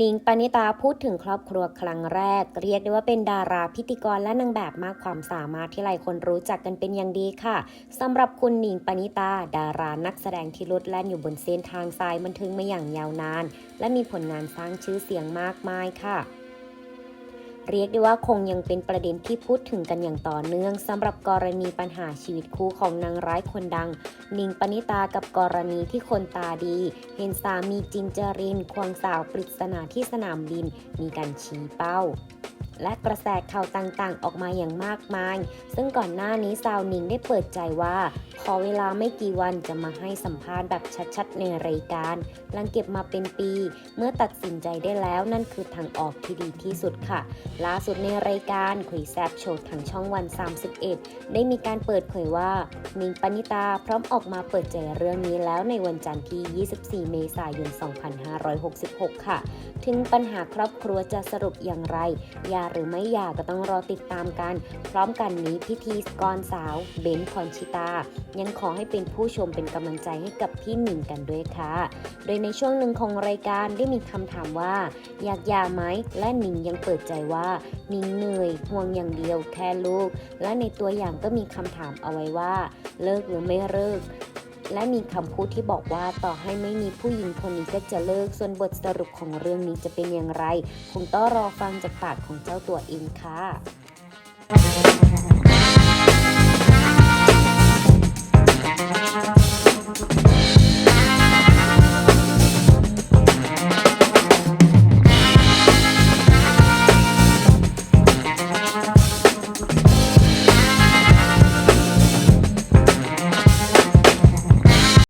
นิงปณิตาพูดถึงครอบครัวครั้งแรก เรียกได้ว่าเป็นดาราพิธีกรและนางแบบมากความสามารถที่หลายคนรู้จักกันเป็นอย่างดีค่ะสำหรับคุณนิงปณิตา ดารานักแสดงที่ลุดแล่นอยู่บนเส้นทางสายบันเทิงมาอย่างยาวนาน และมีผลงานสร้างชื่อเสียงมากมายค่ะ เรียกได้ว่าคงยังเป็นประเด็นที่พูดถึงกันอย่างต่อเนื่องสำหรับกรณีปัญหาชีวิตคู่ของนางร้ายคนดังนิงปณิตากับกรณีที่คนตาดี เห็นสามีจินจรินควงสาวปริศนาที่สนามบิน มีการชี้เป้า และกระแสข่าวต่างๆ ออกมาอย่างมากมาย ซึ่งก่อนหน้านี้สาวนิงได้เปิดใจว่า ขอเวลาไม่กี่วันจะมาให้สัมภาษณ์แบบชัดๆ ในรายการ หลังเก็บมาเป็นปี เมื่อตัดสินใจได้แล้วนั่นคือทางออกที่ดีที่สุดค่ะ ล่าสุดในรายการคุยแซบโชว์ทางช่องวัน 31 ได้มีการเปิดเผยว่านิงปณิตาพร้อมออกมาเปิดใจเรื่องนี้แล้วในวันจันทร์ที่ 24 เมษายน 2566 ค่ะ ถึงปัญหาครอบครัวจะสรุปอย่างไรหย่าหรือไม่หย่าก็ต้องรอติดตามกัน พร้อมกันนี้พิธีกรสาวเบนพรชิตา ยังขอให้เป็นผู้ชมเป็นกำลังใจให้กับพี่หนิงกันด้วยค่ะ โดยในช่วงหนึ่งของรายการได้มีคำถามว่า อยากหย่าไหมและหนิงยังเปิดใจว่าหนิงเหนื่อยห่วงอย่างเดียวแค่ลูก และในตัวอย่างก็มีคำถามเอาไว้ว่า เลิกหรือไม่เลิก และมีคำพูดที่บอกว่าต่อให้ไม่มีผู้หญิงคนนี้ก็จะเลิก ส่วนบทสรุปของเรื่องนี้จะเป็นอย่างไร คงต้องรอฟังจากปากของเจ้าตัวเองค่ะ